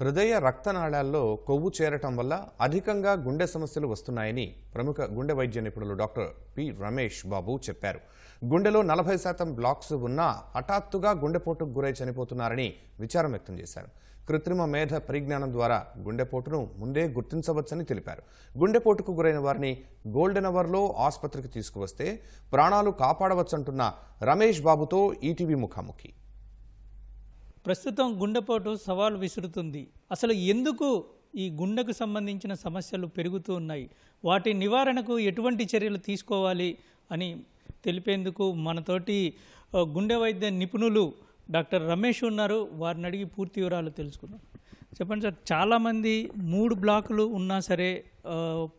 హృదయ రక్తనాళాల్లో కొవ్వు చేరటం వల్ల అధికంగా గుండె సమస్యలు వస్తున్నాయని ప్రముఖ గుండె వైద్య నిపుణులు డాక్టర్ పి. రమేష్ బాబు చెప్పారు. గుండెలో నలభై శాతం బ్లాక్స్ ఉన్నా హఠాత్తుగా గుండెపోటుకు గురై చనిపోతున్నారని విచారం వ్యక్తం చేశారు. కృత్రిమ మేధ పరిజ్ఞానం ద్వారా గుండెపోటును ముందే గుర్తించవచ్చని తెలిపారు. గుండెపోటుకు గురైన వారిని గోల్డెన్ అవర్లో ఆసుపత్రికి తీసుకువస్తే ప్రాణాలు కాపాడవచ్చంటున్న రమేష్ బాబుతో ఈటీవీ ముఖాముఖి. ప్రస్తుతం గుండెపోటు సవాలు విసురుతుంది. అసలు ఎందుకు ఈ గుండెకు సంబంధించిన సమస్యలు పెరుగుతూ ఉన్నాయి? వాటి నివారణకు ఎటువంటి చర్యలు తీసుకోవాలి అని తెలిపేందుకు మనతోటి గుండె వైద్య నిపుణులు డాక్టర్ రమేష్ ఉన్నారు. వారిని అడిగి పూర్తి వివరాలు తెలుసుకున్నాం చెప్పండి సార్ చాలామంది మూడు బ్లాకులు ఉన్నా సరే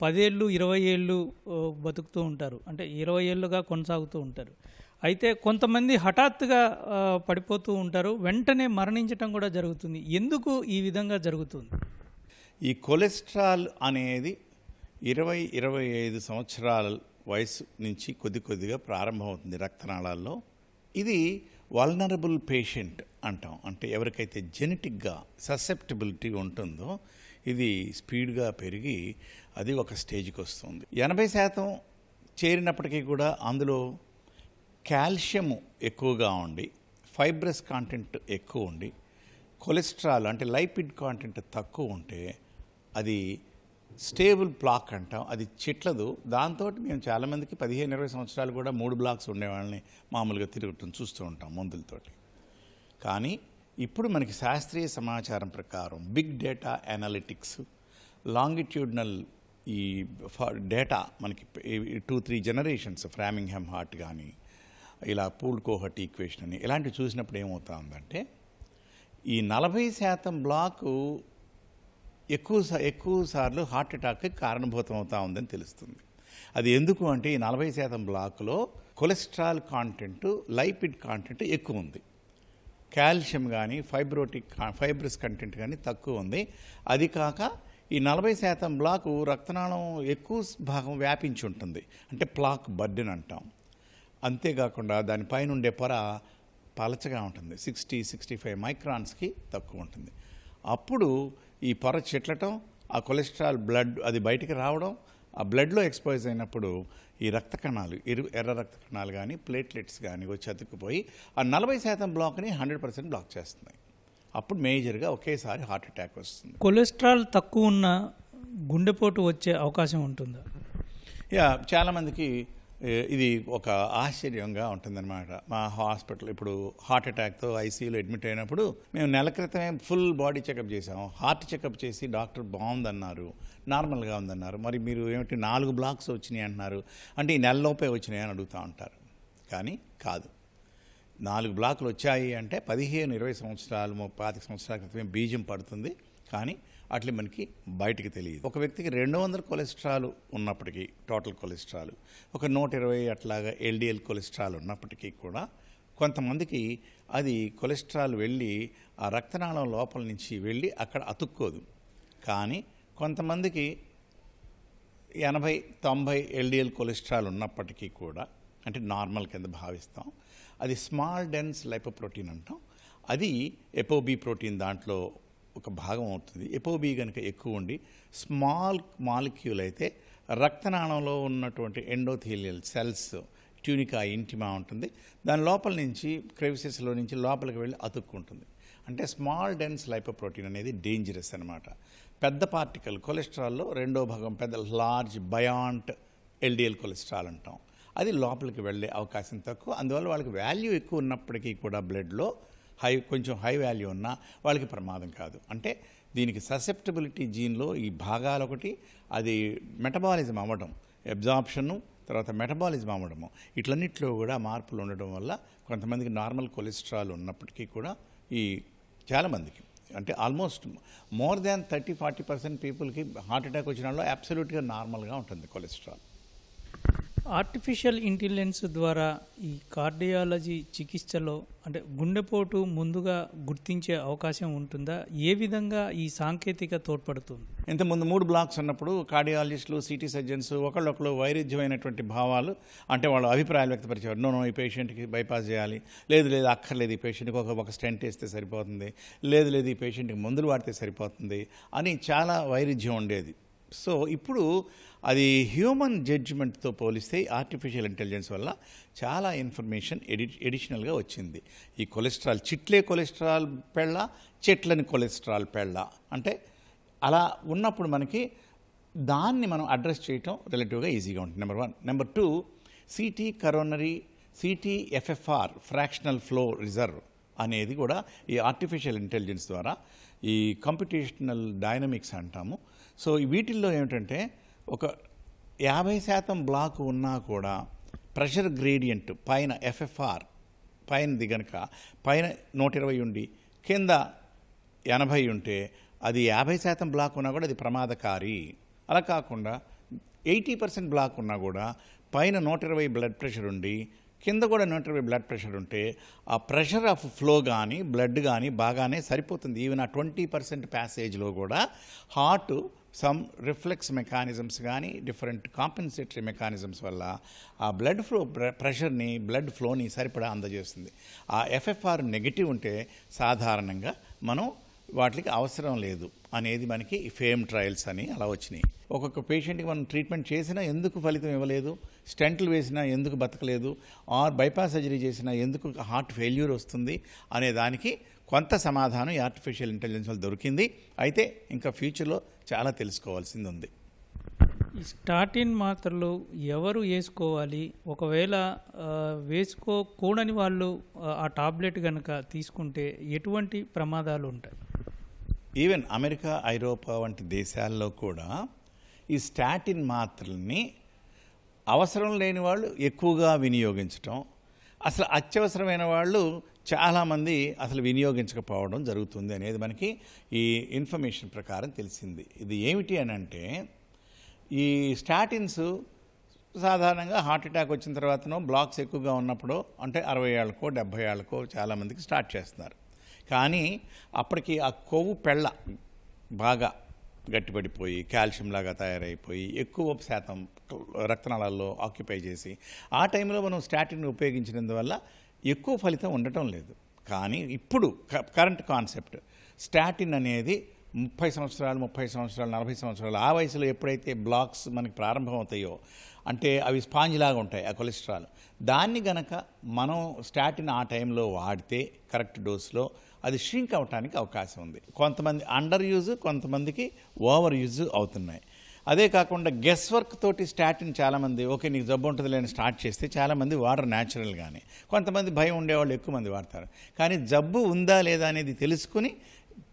పదేళ్ళు ఇరవై ఏళ్ళు బతుకుతూ ఉంటారు. అంటే ఇరవై ఏళ్ళుగా కొనసాగుతూ ఉంటారు. అయితే కొంతమంది హఠాత్తుగా పడిపోతూ ఉంటారు. వెంటనే మరణించటం కూడా జరుగుతుంది. ఎందుకు ఈ విధంగా జరుగుతుంది? ఈ కొలెస్ట్రాల్ అనేది ఇరవై ఇరవై ఐదు సంవత్సరాల వయసు నుంచి కొద్ది కొద్దిగా ప్రారంభమవుతుంది రక్తనాళాల్లో. ఇది వల్నరబుల్ పేషెంట్ అంటాం. అంటే ఎవరికైతే జెనెటిక్గా ససెప్టబిలిటీ ఉంటుందో ఇది స్పీడ్గా పెరిగి అది ఒక స్టేజ్కి వస్తుంది. ఎనభై శాతం చేరినప్పటికీ కూడా అందులో కాల్షియము ఎక్కువగా ఉండి ఫైబ్రస్ కాంటెంట్ ఎక్కువ ఉండి కొలెస్ట్రాల్ అంటే లైపిడ్ కాంటెంట్ తక్కువ ఉంటే అది స్టేబుల్ బ్లాక్ అంటాం. అది చిట్లదు. దాంతో మేము చాలామందికి పదిహేను ఇరవై సంవత్సరాలు కూడా మూడు బ్లాక్స్ ఉండేవాళ్ళని మామూలుగా తిరుగుతాం చూస్తూ ఉంటాం మందులతోటి. కానీ ఇప్పుడు మనకి శాస్త్రీయ సమాచారం ప్రకారం బిగ్ డేటా అనలిటిక్స్ లాంగిట్యూడ్నల్ ఈ డేటా మనకి two three generations Framingham heart కానీ ఇలా పూల్ కోహట్ ఈక్వేషన్ అని ఇలాంటివి చూసినప్పుడు ఏమవుతా ఉందంటే ఈ నలభై శాతం బ్లాకు ఎక్కువ సా- ఎక్కువ సార్లు హార్ట్ అటాక్కి కారణభూతం అవుతా ఉందని తెలుస్తుంది. అది ఎందుకు అంటే ఈ నలభై శాతం బ్లాక్లో కొలెస్ట్రాల్ కాంటెంట్ లైపిడ్ కాంటెంట్ ఎక్కువ ఉంది. కాల్షియం కానీ ఫైబ్రోటిక్ ఫైబ్రస్ కంటెంట్ కానీ తక్కువ ఉంది. అది కాక ఈ నలభై శాతం బ్లాకు రక్తనాళం ఎక్కువ భాగం వ్యాపించి ఉంటుంది. అంటే ప్లాక్ బర్డెన్ అంటాం. అంతేకాకుండా దానిపైన ఉండే పొర పలచగా ఉంటుంది. సిక్స్టీ సిక్స్టీ ఫైవ్ మైక్రాన్స్కి తక్కువ ఉంటుంది. అప్పుడు ఈ పొర చెట్లటం ఆ కొలెస్ట్రాల్ బ్లడ్ అది బయటికి రావడం ఆ బ్లడ్లో ఎక్స్పోజ్ అయినప్పుడు ఈ రక్త కణాలు ఎరు ఎర్ర రక్త కణాలు కానీ ప్లేట్లెట్స్ కానీ వచ్చి అతుక్కుపోయి ఆ నలభై శాతం బ్లాక్ని హండ్రెడ్ పర్సెంట్ బ్లాక్ చేస్తున్నాయి. అప్పుడు మేజర్గా ఒకేసారి హార్ట్ అటాక్ వస్తుంది. కొలెస్ట్రాల్ తక్కువ ఉన్న గుండెపోటు వచ్చే అవకాశం ఉంటుందా? యా చాలామందికి ఇది ఒక ఆశ్చర్యంగా ఉంటుందన్నమాట. మా హాస్పిటల్ ఇప్పుడు హార్ట్ అటాక్తో ఐసీయూలో అడ్మిట్ అయినప్పుడు మేము నెల క్రితమే ఫుల్ బాడీ చెకప్ చేసాము హార్ట్ చెకప్ చేసి డాక్టర్ బాగుందన్నారు. నార్మల్గా ఉందన్నారు. మరి మీరు ఏమిటి నాలుగు బ్లాక్స్ వచ్చినాయి అంటున్నారు? అంటే ఈ నెలలోపే వచ్చినాయి అని అడుగుతూ ఉంటారు. కానీ కాదు. నాలుగు బ్లాకులు వచ్చాయి అంటే పదిహేను ఇరవై సంవత్సరాలు పాతిక సంవత్సరాల క్రితమే బీజం పడుతుంది. కానీ అట్లే మనకి బయటికి తెలియదు. ఒక వ్యక్తికి రెండు వందల కొలెస్ట్రాల్ ఉన్నప్పటికీ టోటల్ కొలెస్ట్రాల్ ఒక నూట ఇరవై అట్లాగా ఎల్డిఎల్ కొలెస్ట్రాల్ ఉన్నప్పటికీ కూడా కొంతమందికి అది కొలెస్ట్రాల్ వెళ్ళి ఆ రక్తనాళం లోపల నుంచి వెళ్ళి అక్కడ అతుక్కోదు. కానీ కొంతమందికి ఎనభై తొంభై ఎల్డిఎల్ కొలెస్ట్రాల్ ఉన్నప్పటికీ కూడా అంటే నార్మల్ కింద భావిస్తాం అది స్మాల్ డెన్స్ లైపోప్రోటీన్ అంటాం. అది ఎపోబీ ప్రోటీన్ దాంట్లో ఒక భాగం అవుతుంది. ఎపోబీ కనుక ఎక్కువ ఉండి స్మాల్ మాలిక్యూల్ అయితే రక్తనాళంలో ఉన్నటువంటి ఎండోథీలియల్ సెల్స్ ట్యూనికా ఇంటిమా ఉంటుంది. దాని లోపల నుంచి క్రెవిసెస్లో నుంచి లోపలికి వెళ్ళి అతుక్కుంటుంది. అంటే స్మాల్ డెన్స్ లైపోప్రోటీన్ అనేది డేంజరస్ అనమాట పెద్ద పార్టికల్ కొలెస్ట్రాల్లో రెండో భాగం పెద్ద లార్జ్ బయాంట్ ఎల్డిఎల్ కొలెస్ట్రాల్ అంటాం. అది లోపలికి వెళ్ళే అవకాశం తక్కువ. అందువల్ల వాళ్ళకి వాల్యూ ఎక్కువ ఉన్నప్పటికీ కూడా బ్లడ్లో హై కొంచెం హై వాల్యూ ఉన్నా వాళ్ళకి ప్రమాదం కాదు. అంటే దీనికి ససెప్టబిలిటీ జీన్లో ఈ భాగాలు ఒకటి అది మెటబాలిజం అవ్వడం అబ్జార్ప్షను తర్వాత మెటబాలిజం అవ్వడము ఇట్లన్నిట్లో కూడా మార్పులు ఉండడం వల్ల కొంతమందికి నార్మల్ కొలెస్ట్రాల్ ఉన్నప్పటికీ కూడా ఈ చాలామందికి అంటే almost more than thirty forty percent పీపుల్కి హార్ట్ అటాక్ వచ్చిన వాళ్ళు అబ్సల్యూట్గా నార్మల్గా ఉంటుంది కొలెస్ట్రాల్. ఆర్టిఫిషియల్ ఇంటెలిజెన్స్ ద్వారా ఈ కార్డియాలజీ చికిత్సలో అంటే గుండెపోటు ముందుగా గుర్తించే అవకాశం ఉంటుందా? ఏ విధంగా ఈ సాంకేతిక తోడ్పడుతుంది? ఇంతకుముందు మూడు బ్లాక్స్ ఉన్నప్పుడు కార్డియాలజిస్టులు సిటీ సర్జన్స్ ఒకళ్ళొకళ్ళు వైరుధ్యమైనటువంటి భావాలు అంటే వాళ్ళ అభిప్రాయాలు వ్యక్తపరిచేవారు. నో నో ఈ పేషెంట్కి బైపాస్ చేయాలి. లేదు లేదు అక్కర్లేదు ఈ పేషెంట్కి ఒక ఒక స్టెంట్ వేస్తే సరిపోతుంది. లేదు లేదు ఈ పేషెంట్కి మందులు వాడితే సరిపోతుంది అని చాలా వైరుధ్యం ఉండేది. సో ఇప్పుడు అది హ్యూమన్ జడ్జిమెంట్తో పోలిస్తే ఆర్టిఫిషియల్ ఇంటెలిజెన్స్ వల్ల చాలా ఇన్ఫర్మేషన్ ఎడి ఎడిషనల్గా వచ్చింది. ఈ కొలెస్ట్రాల్ చిట్లే కొలెస్ట్రాల్ పెళ్ళ చెట్లని కొలెస్ట్రాల్ పెళ్ళ. అంటే అలా ఉన్నప్పుడు మనకి దాన్ని మనం అడ్రస్ చేయటం రిలేటివ్గా ఈజీగా ఉంటుంది. Number one number two CT coronary CT FFR fractional flow reserve అనేది కూడా ఈ ఆర్టిఫిషియల్ ఇంటెలిజెన్స్ ద్వారా ఈ కంపిటీషనల్ డైనమిక్స్ అంటాము. సో వీటిల్లో ఏమిటంటే ఒక యాభై శాతం బ్లాక్ ఉన్నా కూడా ప్రెషర్ గ్రేడియంట్ పైన ఎఫ్ఎఫ్ఆర్ పైనది గనక పైన నూట ఇరవై ఉండి కింద ఎనభై ఉంటే అది యాభై శాతం బ్లాక్ ఉన్నా కూడా అది ప్రమాదకారి. అలా కాకుండా ఎయిటీ పర్సెంట్ బ్లాక్ ఉన్నా కూడా పైన నూట ఇరవై బ్లడ్ ప్రెషర్ ఉండి కింద కూడా నూట ఇరవై బ్లడ్ ప్రెషర్ ఉంటే ఆ ప్రెషర్ ఆఫ్ ఫ్లో కానీ బ్లడ్ కానీ బాగానే సరిపోతుంది. ఈవెన్ ఆ ట్వంటీ పర్సెంట్ ప్యాసేజ్లో కూడా హార్ట్ సమ్ రిఫ్లెక్స్ మెకానిజమ్స్ కానీ డిఫరెంట్ కాంపెన్సేటరీ మెకానిజమ్స్ వల్ల ఆ బ్లడ్ ఫ్లో ప్రెషర్ని బ్లడ్ ఫ్లోని సరిపడా అందజేస్తుంది. ఆ ఎఫ్ఎఫ్ఆర్ నెగిటివ్ ఉంటే సాధారణంగా మనం వాటికి అవసరం లేదు అనేది మనకి ఫేమ్ ట్రయల్స్ అని అలా వచ్చినాయి. ఒక్కొక్క పేషెంట్కి మనం ట్రీట్మెంట్ చేసినా ఎందుకు ఫలితం ఇవ్వలేదు? స్టెంట్లు వేసినా ఎందుకు బతకలేదు? ఆర్ బైపాస్ సర్జరీ చేసినా ఎందుకు హార్ట్ ఫెయిల్యూర్ వస్తుంది? అనే దానికి కొంత సమాధానం ఈ ఆర్టిఫిషియల్ ఇంటెలిజెన్స్ వల్ల దొరికింది. అయితే ఇంకా ఫ్యూచర్లో చాలా తెలుసుకోవాల్సింది ఉంది. ఈ స్టాటిన్ మాత్రలు ఎవరు వేసుకోవాలి? ఒకవేళ వేసుకోకూడని వాళ్ళు ఆ టాబ్లెట్ కనుక తీసుకుంటే ఎటువంటి ప్రమాదాలు ఉంటాయి? ఈవెన్ అమెరికా ఐరోపా వంటి దేశాల్లో కూడా ఈ స్టాటిన్ మాత్రల్ని అవసరం లేని వాళ్ళు ఎక్కువగా వినియోగించటం అసలు అత్యవసరమైన వాళ్ళు చాలామంది అసలు వినియోగించకపోవడం జరుగుతుంది అనేది మనకి ఈ ఇన్ఫర్మేషన్ ప్రకారం తెలిసింది. ఇది ఏమిటి అని అంటే ఈ స్టాటిన్స్ సాధారణంగా హార్ట్ అటాక్ వచ్చిన తర్వాతనో బ్లాక్స్ ఎక్కువగా ఉన్నప్పుడు అంటే అరవై ఏళ్ళకో డెబ్భై ఏళ్ళకో చాలామందికి స్టార్ట్ చేస్తున్నారు. కానీ అప్పటికి ఆ కొవ్వు పెళ్ళ బాగా గట్టిపడిపోయి కాల్షియం లాగా తయారైపోయి ఎక్కువ శాతం రక్తనాళాల్లో ఆక్యుపై చేసి ఆ టైంలో మనం స్టాటిన్ ఉపయోగించినందువల్ల ఎక్కువ ఫలితం ఉండటం లేదు. కానీ ఇప్పుడు కరెంట్ కాన్సెప్ట్ స్టాటిన్ అనేది ముప్పై సంవత్సరాలు ముప్పై సంవత్సరాలు నలభై సంవత్సరాలు ఆ వయసులో ఎప్పుడైతే బ్లాక్స్ మనకి ప్రారంభమవుతాయో అంటే అవి స్పాంజ్ లాగా ఉంటాయి ఆ కొలెస్ట్రాల్ దాన్ని గనక మనం స్టాటిన్ ఆ టైంలో వాడితే కరెక్ట్ డోస్లో అది షింక్ అవటానికి అవకాశం ఉంది. కొంతమంది అండర్ యూజ్ కొంతమందికి ఓవర్ యూజ్ అవుతున్నాయి. అదే కాకుండా గెస్ వర్క్ తోటి స్టాటిన్ చాలామంది ఓకే నీకు జబ్బు ఉంటుంది లేని స్టార్ట్ చేస్తే చాలామంది వాడరు న్యాచురల్గానే కొంతమంది భయం ఉండేవాళ్ళు ఎక్కువ మంది వాడతారు. కానీ జబ్బు ఉందా లేదా అనేది తెలుసుకుని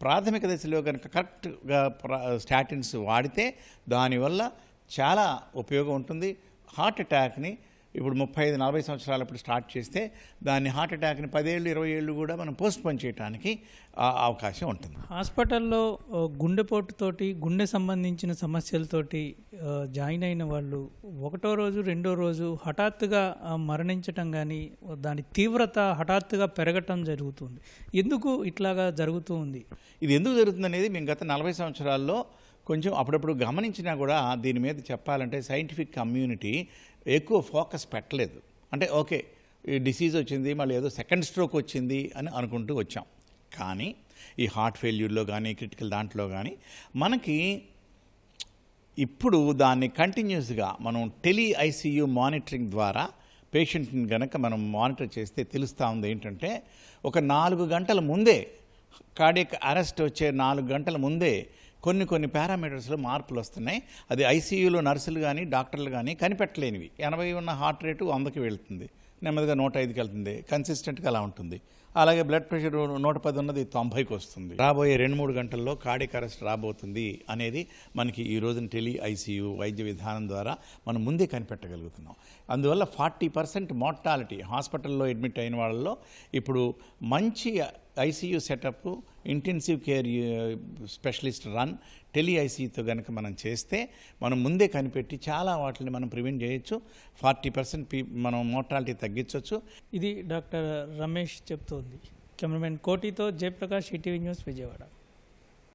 ప్రాథమిక దశలో కనుక కరెక్ట్గా స్టాటిన్స్ వాడితే దానివల్ల చాలా ఉపయోగం ఉంటుంది. హార్ట్ అటాక్ని ఇప్పుడు ముప్పై ఐదు నలభై సంవత్సరాలప్పుడు స్టార్ట్ చేస్తే దాన్ని హార్ట్ అటాక్ని పదేళ్ళు ఇరవై ఏళ్ళు కూడా మనం పోస్ట్ పోన్ చేయడానికి అవకాశం ఉంటుంది. హాస్పిటల్లో గుండెపోటుతోటి గుండె సంబంధించిన సమస్యలతోటి జాయిన్ అయిన వాళ్ళు ఒకటో రోజు రెండో రోజు హఠాత్తుగా మరణించటం కానీ దాని తీవ్రత హఠాత్తుగా పెరగటం జరుగుతుంది. ఎందుకు ఇట్లాగా జరుగుతూ ఉంది? ఇది ఎందుకు జరుగుతుంది అనేది మేము గత నలభై సంవత్సరాల్లో కొంచెం అప్పుడప్పుడు గమనించినా కూడా దీని మీద చెప్పాలంటే సైంటిఫిక్ కమ్యూనిటీ ఎక్కువ ఫోకస్ పెట్టలేదు. అంటే ఓకే ఈ డిసీజ్ వచ్చింది మళ్ళీ ఏదో సెకండ్ స్ట్రోక్ వచ్చింది అని అనుకుంటూ వచ్చాం. కానీ ఈ హార్ట్ ఫెయిల్యూర్లో కానీ క్రిటికల్ దాంట్లో కానీ మనకి ఇప్పుడు దాన్ని కంటిన్యూస్గా మనం టెలి ఐసీయూ మానిటరింగ్ ద్వారా పేషెంట్ని గనక మనం మానిటర్ చేస్తే తెలుస్తూ ఉంది ఏంటంటే ఒక నాలుగు గంటల ముందే కార్డియక్ అరెస్ట్ వచ్చే నాలుగు గంటల ముందే కొన్ని కొన్ని పారామీటర్స్లో మార్పులు వస్తున్నాయి. అది ఐసీయూలో నర్సులు కానీ డాక్టర్లు కానీ కనిపెట్టలేనివి. ఎనభై ఉన్న హార్ట్ రేటు వందకి వెళ్తుంది. నెమ్మదిగా నూట ఐదుకి వెళ్తుంది. కన్సిస్టెంట్గా అలా ఉంటుంది. అలాగే బ్లడ్ ప్రెషర్ నూట పది ఉన్నది తొంభైకి వస్తుంది. రాబోయే రెండు మూడు గంటల్లో కార్డియక్ అరెస్ట్ రాబోతుంది అనేది మనకి ఈ రోజున టెలి ఐసీయూ వైద్య విధానం ద్వారా మనం ముందే కనిపెట్టగలుగుతున్నాం. అందువల్ల ఫార్టీ పర్సెంట్ మోర్టాలిటీ హాస్పిటల్లో అడ్మిట్ అయిన వాళ్ళలో ఇప్పుడు మంచి ICU setup intensive care specialist run టెలిఐసీతో కనుక మనం చేస్తే మనం ముందే కనిపెట్టి చాలా వాటిని మనం ప్రివెంట్ చేయొచ్చు. ఫార్టీ పర్సెంట్ పీ మనం మోర్టాలిటీ తగ్గించవచ్చు ఇది డాక్టర్ రమేష్ చెప్తోంది. కెమెరామెన్ కోటితో జయప్రకాష్ ఈటీవీ న్యూస్ విజయవాడ.